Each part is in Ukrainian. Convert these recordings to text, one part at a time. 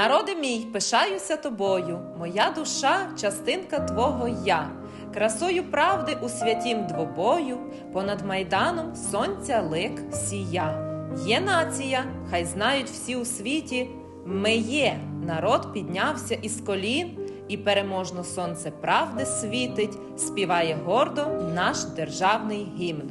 Народи мій, пишаюся тобою, моя душа частинка твого я. Красою правди у святім двобою, понад майданом сонця лик сія. Є нація, хай знають всі у світі. Ми є, народ піднявся із колін, і переможно сонце правди світить, співає гордо наш державний гімн.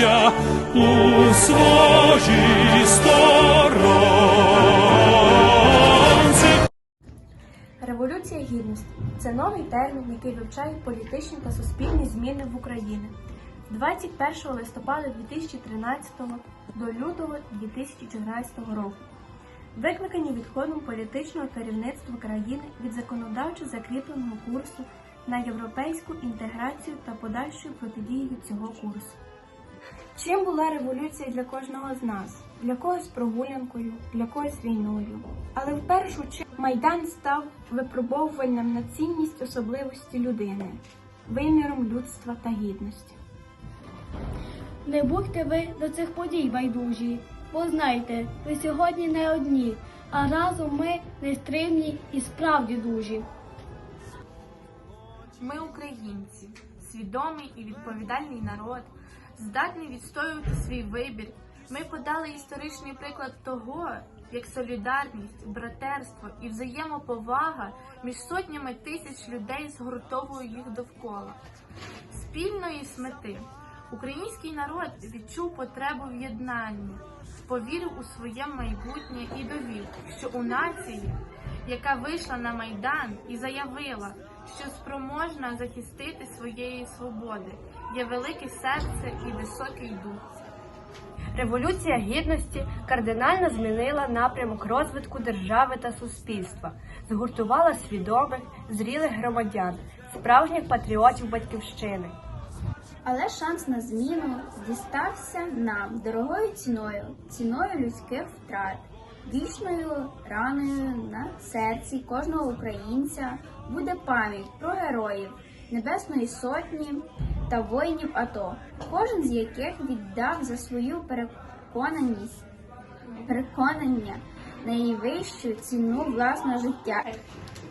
браття, у своїй сторонці. Революція гідності це новий термін, який вивчає політичні та суспільні зміни в Україні. З 21 листопада 2013 до лютого 2014 року. Викликані відходом політичного керівництва країни від законодавчо закріпленого курсу на європейську інтеграцію та подальшої протидії від цього курсу. Чим була революція для кожного з нас? Для когось прогулянкою, для когось війною. Але в першу чергу Майдан став випробовувальним на цінність особливості людини, виміром людства та гідності. Не будьте ви до цих подій байдужі, бо знайте, ви сьогодні не одні, а разом ми нестримні і справді дужі. Ми українці, свідомий і відповідальний народ, здатний відстоювати свій вибір. Ми подали історичний приклад того, як солідарність, братерство і взаємоповага між сотнями тисяч людей згуртовує їх довкола. Спільної смети український народ відчув потребу в єднанні, повірив у своє майбутнє і довів, що у нації, яка вийшла на майдан і заявила, що спроможна захистити своєї свободи, є велике серце і високий дух. Революція гідності кардинально змінила напрямок розвитку держави та суспільства, згуртувала свідомих, зрілих громадян, справжніх патріотів батьківщини. Але шанс на зміну дістався нам дорогою ціною, ціною людських втрат, вічною раною на серці кожного українця буде пам'ять про героїв Небесної Сотні та воїнів АТО, кожен з яких віддав за свою переконання найвищу ціну власного життя.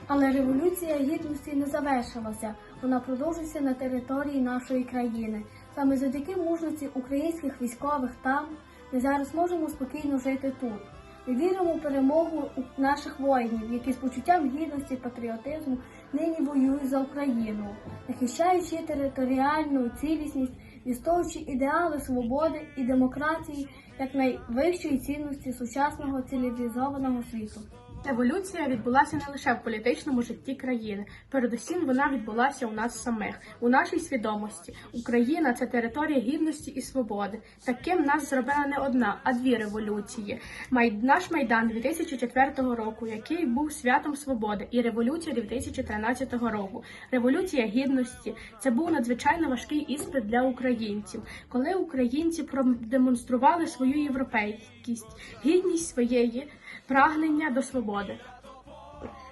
Але революція гідності не завершилася. Вона продовжується на території нашої країни. Саме завдяки мужності українських військових там ми зараз можемо спокійно жити тут. Ми віримо в перемогу наших воїнів, які з почуттям гідності та патріотизму нині воюють за Україну, захищаючи територіальну цілісність, відстоюючи ідеали свободи і демократії як найвищої цінності сучасного цивілізованого світу. Революція відбулася не лише в політичному житті країни. Передусім вона відбулася у нас самих, у нашій свідомості. Україна це територія гідності і свободи. Таким нас зробила не одна, а дві революції. Май... Наш майдан 2004 року, який був святом свободи, і революція 2013 року. Революція гідності це був надзвичайно важкий іспит для українців, коли українці продемонстрували свою європейськість, гідність своєї прагнення до свободи.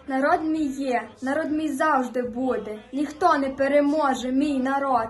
Народ мій є, народ мій завжди буде. Ніхто не переможе мій народ.